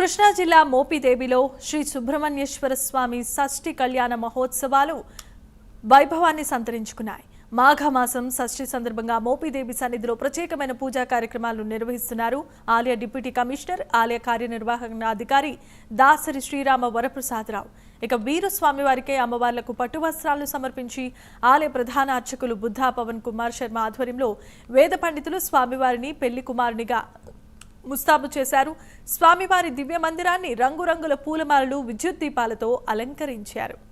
కృష్ణా జిల్లా మోపిదేవిలో శ్రీ సుబ్రహ్మణ్యేశ్వర స్వామి షష్ఠి కళ్యాణ మహోత్సవాలు వైభవాన్ని సంతరించుకున్నాయి. మాఘమాసం షష్ఠి సందర్భంగా మోపిదేవి సన్నిధిలో ప్రత్యేకమైన పూజా కార్యక్రమాలు నిర్వహిస్తున్నారు. ఆలయ డిప్యూటీ కమిషనర్ ఆలయ కార్యనిర్వహణాధికారి దాసరి శ్రీరామ వరప్రసాదరావు. ఇక వీరు స్వామివారికే అమ్మవార్లకు పట్టు వస్త్రాలు సమర్పించి ఆలయ ప్రధాన అర్చకులు బుద్ధా పవన్ కుమార్ శర్మ ఆధ్వర్యంలో వేద పండితులు స్వామివారిని పెళ్ళి కుమారునిగా ముస్తాబు చేశారు. స్వామివారి దివ్య మందిరాన్ని రంగురంగుల పూలమాలలు విద్యుత్ దీపాలతో అలంకరించారు.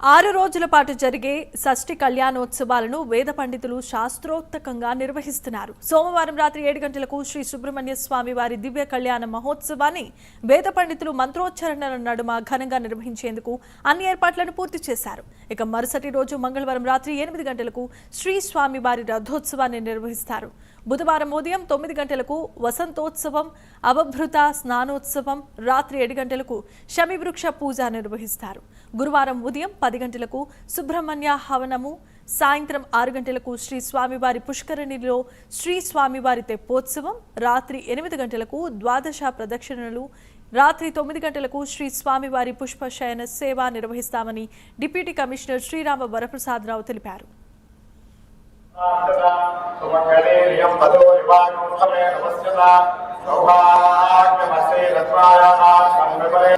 ఆరు రోజుల పాటు జరిగే షష్ఠి కళ్యాణోత్సవాలను వేద పండితులు శాస్త్రోక్తకంగా నిర్వహిస్తున్నారు. సోమవారం రాత్రి ఏడు గంటలకు శ్రీ సుబ్రహ్మణ్య స్వామి వారి దివ్య కళ్యాణ మహోత్సవాన్ని వేద పండితులు మంత్రోచ్చరణల నడుమ ఘనంగా నిర్వహించేందుకు అన్ని ఏర్పాట్లను పూర్తి చేశారు. ఇక మరుసటి రోజు మంగళవారం రాత్రి ఎనిమిది గంటలకు శ్రీ స్వామి వారి రథోత్సవాన్ని నిర్వహిస్తారు. బుధవారం ఉదయం తొమ్మిది గంటలకు వసంతోత్సవం అవభృత స్నానోత్సవం రాత్రి ఏడు గంటలకు శమివృక్ష పూజ నిర్వహిస్తారు. గురువారం ఉదయం పది గంటలకు సుబ్రహ్మణ్య హవనము సాయంత్రం ఆరు గంటలకు శ్రీ స్వామివారి పుష్కరిణిలో శ్రీ స్వామివారి తెప్పోత్సవం రాత్రి ఎనిమిది గంటలకు ద్వాదశ ప్రదక్షిణలు రాత్రి తొమ్మిది గంటలకు శ్రీ స్వామివారి పుష్పశయన సేవ నిర్వహిస్తామని డిప్యూటీ కమిషనర్ శ్రీరామ వరప్రసాదరావు తెలిపారు. సుమంగళీయం పదో వివాహమే నమస్యత సౌభాగ్యమసే రత్నాయా సంగమలే